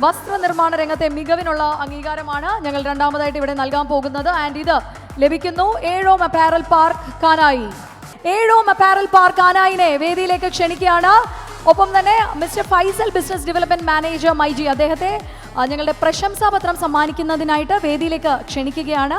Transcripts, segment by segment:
വസ്ത്രനിർമ്മാണ രംഗത്തെ മികവിനുള്ള അംഗീകാരമാണ് ഞങ്ങൾ രണ്ടാമതായിട്ട് ഇവിടെ നൽകാൻ പോകുന്നത്. ആൻഡ് ഇത് ലഭിക്കുന്നു Ezhome apparel park Kanayi. Ezhome apparel park കാനായിനെ വേദിയിലേക്ക് ക്ഷണിക്കുകയാണ്. ഒപ്പം തന്നെ mister Faisal business development manager myG അദ്ദേഹത്തെ ഞങ്ങളുടെ പ്രശംസാപത്രം സമ്മാനിക്കുന്നതിനായിട്ട് വേദിയിലേക്ക് ക്ഷണിക്കുകയാണ്.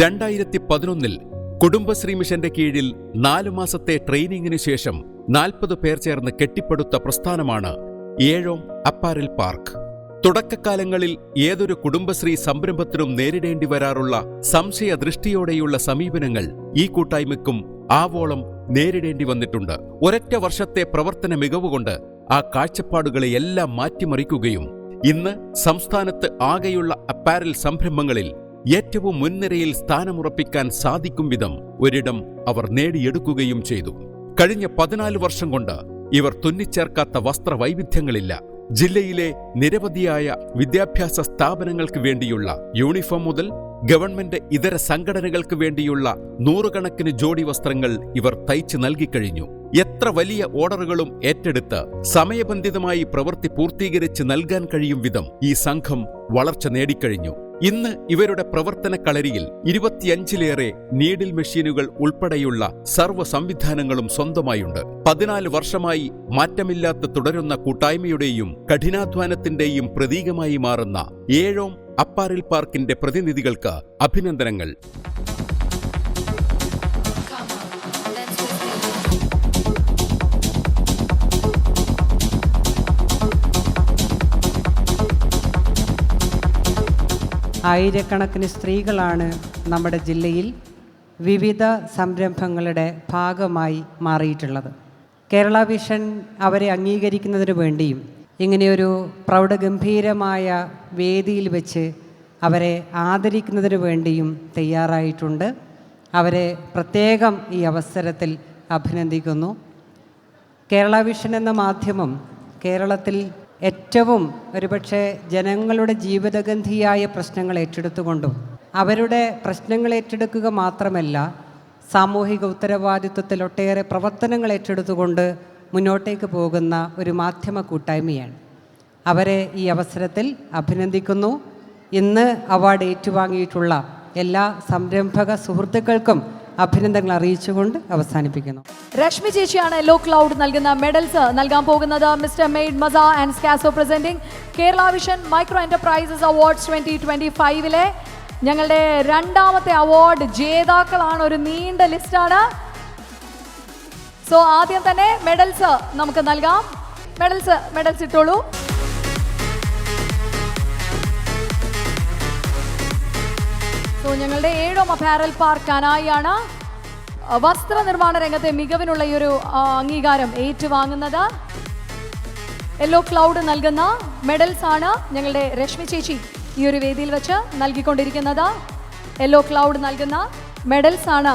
രണ്ടായിരത്തി പതിനൊന്നിൽ കുടുംബശ്രീ മിഷന്റെ കീഴിൽ നാലു മാസത്തെ ട്രെയിനിങ്ങിന് ശേഷം നാൽപ്പത് പേർ ചേർന്ന് കെട്ടിപ്പടുത്ത പ്രസ്ഥാനമാണ് ഏഴോം അപ്പാരൽ പാർക്ക്. തുടക്കകാലങ്ങളിൽ ഏതൊരു കുടുംബശ്രീ സംരംഭത്തിനും നേരിടേണ്ടി വരാറുള്ള സംശയദൃഷ്ടിയോടെയുള്ള സമീപനങ്ങൾ ഈ കൂട്ടായ്മയ്ക്കും ആവോളം നേരിടേണ്ടി വന്നിട്ടുണ്ട്. ഒരൊറ്റ വർഷത്തെ പ്രവർത്തന മികവുകൊണ്ട് ആ കാഴ്ചപ്പാടുകളെ എല്ലാം മാറ്റിമറിക്കുകയും ഇന്ന് സംസ്ഥാനത്ത് ആകെയുള്ള അപ്പാരൽ സംരംഭങ്ങളിൽ ഏറ്റവും മുൻനിരയിൽ സ്ഥാനമുറപ്പിക്കാൻ സാധിക്കും വിധം ഒരിടം അവർ നേടിയെടുക്കുകയും ചെയ്തു. കഴിഞ്ഞ പതിനാല് വർഷം കൊണ്ട് ഇവർ തുന്നിച്ചേർക്കാത്ത വസ്ത്രവൈവിധ്യങ്ങളില്ല. ജില്ലയിലെ നിരവധിയായ വിദ്യാഭ്യാസ സ്ഥാപനങ്ങൾക്ക് വേണ്ടിയുള്ള യൂണിഫോം മുതൽ ഗവൺമെന്റ് ഇതര സംഘടനകൾക്ക് വേണ്ടിയുള്ള നൂറുകണക്കിന് ജോഡി വസ്ത്രങ്ങൾ ഇവർ തയ്ച്ചു നൽകിക്കഴിഞ്ഞു. എത്ര വലിയ ഓർഡറുകളും ഏറ്റെടുത്ത് സമയബന്ധിതമായി പ്രവൃത്തി പൂർത്തീകരിച്ച് നൽകാൻ കഴിയും വിധം ഈ സംഘം വളർച്ച നേടിക്കഴിഞ്ഞു. ഇന്ന് ഇവരുടെ പ്രവർത്തന കളരിയിൽ ഇരുപത്തിയഞ്ചിലേറെ നീഡിൽ മെഷീനുകൾ ഉൾപ്പെടെയുള്ള സർവ സംവിധാനങ്ങളും സ്വന്തമായുണ്ട്. പതിനാല് വർഷമായി മാറ്റമില്ലാത്ത തുടരുന്ന കൂട്ടായ്മയുടെയും കഠിനാധ്വാനത്തിന്റെയും പ്രതീകമായി മാറുന്ന ഏഴോം അപ്പാരൽ പാർക്കിന്റെ പ്രതിനിധികൾക്ക് അഭിനന്ദനങ്ങൾ. ആയിരക്കണക്കിന് സ്ത്രീകളാണ് നമ്മുടെ ജില്ലയിൽ വിവിധ സംരംഭങ്ങളുടെ ഭാഗമായി മാറിയിട്ടുള്ളത്. കേരള വിഷൻ അവരെ അംഗീകരിക്കുന്നതിന് വേണ്ടിയും ഇങ്ങനെയൊരു പ്രൗഢഗംഭീരമായ വേദിയിൽ വെച്ച് അവരെ ആദരിക്കുന്നതിന് വേണ്ടിയും തയ്യാറായിട്ടുണ്ട്. അവരെ പ്രത്യേകം ഈ അവസരത്തിൽ അഭിനന്ദിക്കുന്നു. കേരള വിഷൻ എന്ന മാധ്യമം കേരളത്തിൽ ഏറ്റവും ഒരുപക്ഷെ ജനങ്ങളുടെ ജീവിതഗന്ധിയായ പ്രശ്നങ്ങൾ ഏറ്റെടുത്തുകൊണ്ടും അവരുടെ പ്രശ്നങ്ങൾ ഏറ്റെടുക്കുക മാത്രമല്ല സാമൂഹിക ഉത്തരവാദിത്വത്തിൽ ഒട്ടേറെ പ്രവർത്തനങ്ങൾ ഏറ്റെടുത്തുകൊണ്ട് മുന്നോട്ടേക്ക് പോകുന്ന ഒരു മാധ്യമ കൂട്ടായ്മയാണ്. അവരെ ഈ അവസരത്തിൽ അഭിനന്ദിക്കുന്നു. ഇന്ന് അവാർഡ് ഏറ്റുവാങ്ങിയിട്ടുള്ള എല്ലാ സംരംഭക സുഹൃത്തുക്കൾക്കും അഭിനന്ദനങ്ങൾ അറിയിച്ചുകൊണ്ട് അവസാനിപ്പിക്കുന്നു. രശ്മി ചേച്ചിയാണ് യെല്ലോ ക്ലൗഡ് നൽകുന്ന മെഡൽസ് നൽകാൻ പോകുന്നത്. മിസ്റ്റർ മെയ്ഡ് മസ and സ്കാസോ presenting Kerala vision micro enterprises awards twenty twenty ഫൈവിലെ ഞങ്ങളുടെ രണ്ടാമത്തെ അവാർഡ് ജേതാക്കളാണ്. ഒരു നീണ്ട ലിസ്റ്റാണ്. സോ ആദ്യം തന്നെ മെഡൽസ് നമുക്ക് നൽകാം. മെഡൽസ് മെഡൽസ് ഇട്ടോളൂ. സോ ഞങ്ങളുടെ ഏഴോം അപ്പാരൽ പാർക്ക് അനായാണ് വസ്ത്ര നിർമ്മാണ രംഗത്തെ മികവിനുള്ള ഈ ഒരു അംഗീകാരം ഏറ്റുവാങ്ങുന്നത്. യെല്ലോ ക്ലൗഡ് നൽകുന്ന മെഡൽസ് ആണ് ഞങ്ങളുടെ രശ്മി ചേച്ചി ഈ ഒരു വേദിയിൽ വെച്ച് നൽകിക്കൊണ്ടിരിക്കുന്നത്. യെല്ലോ ക്ലൗഡ് നൽകുന്ന മെഡൽസ് ആണ്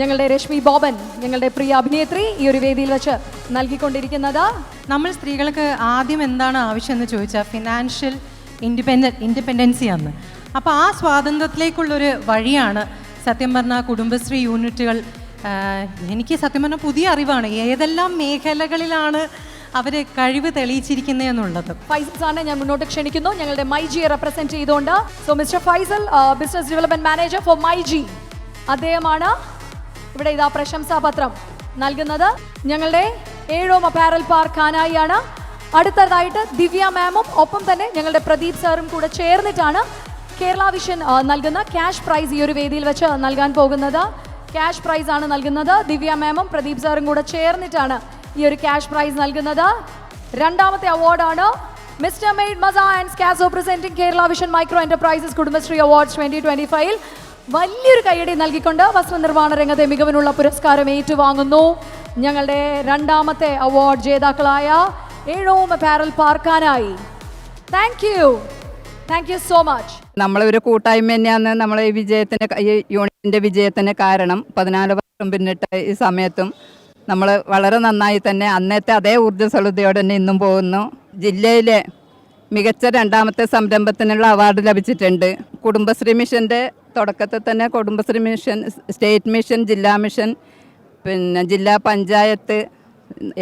ഞങ്ങളുടെ രശ്മി ബോബൻ ഞങ്ങളുടെ പ്രിയ അഭിനേത്രി ഈ ഒരു വേദിയിൽ വെച്ച് നൽകിക്കൊണ്ടിരിക്കുന്നത്. നമ്മൾ സ്ത്രീകൾക്ക് ആദ്യം എന്താണ് ആവശ്യം എന്ന് ചോദിച്ചാൽ ഫിനാൻഷ്യൽ ഇൻഡിപെൻഡൻ ഇൻഡിപെൻഡൻസിയാണ് അപ്പോൾ ആ സ്വാതന്ത്ര്യത്തിലേക്കുള്ളൊരു വഴിയാണ് സത്യം പറഞ്ഞാൽ കുടുംബശ്രീ യൂണിറ്റുകൾ. എനിക്ക് സത്യം പറഞ്ഞാൽ പുതിയ അറിവാണ്. ഏതെല്ലാം മേഖലകളിലാണ് അവർ കഴിവ് തെളിയിച്ചിരിക്കുന്നത് എന്നുള്ളത്. ഫൈസൽ സാറിനെ ഞാൻ മുന്നോട്ട് ക്ഷണിക്കുന്നു. ഞങ്ങളുടെ മൈ ജിയെ റെപ്രസെന്റ് ചെയ്തുകൊണ്ട്. So mister Faisal business development manager for myG. അദ്ദേഹമാണ് ഇവിടെ ഇതാ പ്രശംസാപത്രം നൽകുന്നത്. ഞങ്ങളുടെ ഏഴോം അപ്പാരൽ പാർക്ക് ഖാനായിയാണ് അടുത്തതായിട്ട് ദിവ്യ മാമും ഒപ്പം തന്നെ ഞങ്ങളുടെ പ്രദീപ് സാറും കൂടെ ചേർന്നിട്ടാണ് കേരള വിഷൻ നൽകുന്ന ക്യാഷ് പ്രൈസ് ഈ ഒരു വേദിയിൽ വെച്ച് നൽകാൻ പോകുന്നത്. ക്യാഷ് പ്രൈസ് ആണ് നൽകുന്നത്. ദിവ്യ മാമും പ്രദീപ് സാറും കൂടെ ചേർന്നിട്ടാണ് ഈ ഒരു ക്യാഷ് പ്രൈസ് നൽകുന്നത്. രണ്ടാമത്തെ അവാർഡാണ് മിസ്റ്റർ മെയ്ഡ് മസ and സ്കാസോ presenting Kerala vision micro enterprises Kudumbashree awards twenty twenty ഫൈവിൽ വലിയൊരു കൈയടി നൽകിക്കൊണ്ട് വസ്ത്രനിർമ്മാണ രംഗത്തെ മികവിനുള്ള പുരസ്കാരം ഏറ്റുവാങ്ങുന്നു. ഞങ്ങളുടെ രണ്ടാമത്തെ അവാർഡ് ജേതാക്കളായ Ezhome apparel പാർക്കാനായി. Thank thank you so much നമ്മളൊരു കൂട്ടായ്മ തന്നെയാണ് നമ്മളെ ഈ വിജയത്തിന് ഈ യൂണിറ്റിന്റെ വിജയത്തിന് കാരണം. പതിനാല് വർഷം പിന്നിട്ട് ഈ സമയത്തും നമ്മൾ വളരെ നന്നായി തന്നെ അന്നത്തെ അതേ ഊർജസ്വലതയോടെ തന്നെ ഇന്നും പോകുന്നു. ജില്ലയിലെ മികച്ച രണ്ടാമത്തെ സംരംഭത്തിനുള്ള അവാർഡ് ലഭിച്ചിട്ടുണ്ട്. കുടുംബശ്രീ മിഷന്റെ തുടക്കത്തിൽ തന്നെ കുടുംബശ്രീ മിഷൻ സ്റ്റേറ്റ് മിഷൻ ജില്ലാ മിഷൻ പിന്നെ ജില്ലാ പഞ്ചായത്ത്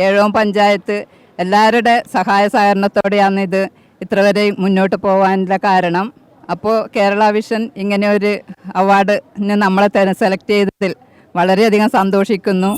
ഏഴോം പഞ്ചായത്ത് എല്ലാവരുടെ സഹായ സഹകരണത്തോടെയാണ് ഇത് ഇത്ര വരെ മുന്നോട്ട് പോകാനുള്ള കാരണം. അപ്പോൾ കേരള വിഷൻ ഇങ്ങനെ ഒരു അവാർഡിന് നമ്മളെ സെലക്ട് ചെയ്തതിൽ വളരെയധികം സന്തോഷിക്കുന്നു.